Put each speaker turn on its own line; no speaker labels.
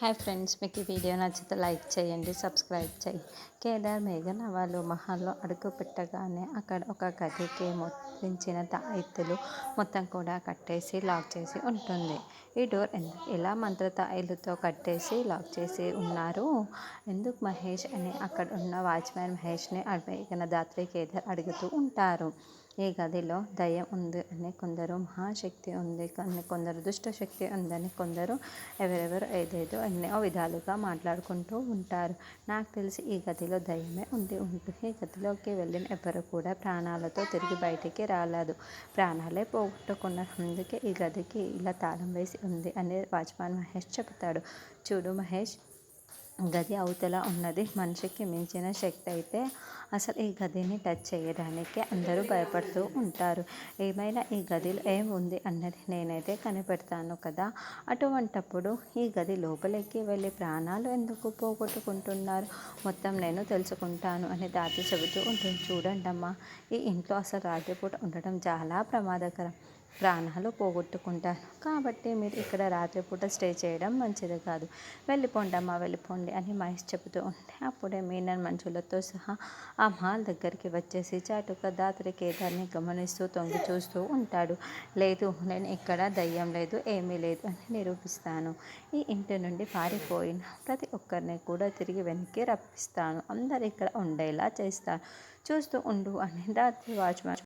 Hi friends మీకు ఈ video నచ్చితే లైక్ చేయండి సబ్స్క్రైబ్ చేయి. కేదార్ మేఘన వాళ్ళు మహల్లో అడుగు పెట్టగానే అక్కడ ఒక గదికి మొత్తించిన తాయిత్తులు మొత్తం కూడా కట్టేసి లాక్ చేసి ఉంటుంది. ఈ డోర్ ఎలా మంత్ర తాయిలతో కట్టేసి లాక్ చేసి ఉన్నారు? ఎందుకు మహేష్ అని అక్కడ ఉన్న వాచ్మెన్ మహేష్ని మేఘన దాత్రి కేదార్ అడుగుతూ ఉంటారు. ఈ గదిలో దయ ఉంది అని కొందరు మహాశక్తి ఉంది కానీ కొందరు దుష్టశక్తి ఉందని కొందరు ఎవరెవరు ఏదేదో ఎన్నో విధాలుగా మాట్లాడుకుంటూ ఉంటారు. నాకు తెలిసి ఈ గదిలో దయ్యమే ఉండి ఉంటుంది ఈ గదిలోకి వెళ్ళిన ఎవరు కూడా ప్రాణాలతో తిరిగి బయటికి రాలేదు. ప్రాణాలే పోగొట్టుకున్న అందుకే ఈ గదికి ఇలా తాళం వేసి ఉంది అని వాచ్మాన్ మహేష్ చెప్తాడు చూడు మహేష్ గది అవతల ఉన్నది. మనిషికి మించిన శక్తి అయితే అసలు ఈ గదిని టచ్ చేయడానికి అందరూ భయపడుతూ ఉంటారు. ఏమైనా ఈ గదిలో ఏముంది అన్నది నేనైతే కనిపెడతాను కదా. అటువంటప్పుడు ఈ గది లోపలికి వెళ్ళి ప్రాణాలు ఎందుకు పోగొట్టుకుంటున్నారు? మొత్తం నేను తెలుసుకుంటాను అని దాతి చెబుతూ ఉంటుంది. చూడండి అమ్మా ఈ ఇంట్లో అసలు రాత్రిపూట ఉండడం చాలా ప్రమాదకరం. ప్రాణాలు పోగొట్టుకుంటారు. కాబట్టి మీరు ఇక్కడ రాత్రిపూట స్టే చేయడం మంచిది కాదు. వెళ్ళిపోండి అమ్మ వెళ్ళిపోండి అని మహేష్ చెబుతూ ఉంటే అప్పుడే మీనన్ మనుషులతో సహా ఆ మాల్ దగ్గరికి వచ్చేసి చాటుక దాత్రి కేదార్ని గమనిస్తూ తొంగి చూస్తూ ఉంటాడు. లేదు నేను ఇక్కడ దయ్యం లేదు ఏమీ లేదు అని నిరూపిస్తాను. ఈ ఇంటి నుండి పారిపోయిన ప్రతి ఒక్కరిని కూడా తిరిగి వెనక్కి రప్పిస్తాను. అందరు ఇక్కడ ఉండేలా చేస్తాను చూస్తూ ఉండు అని రాత్రి వాచ్మ్యాన్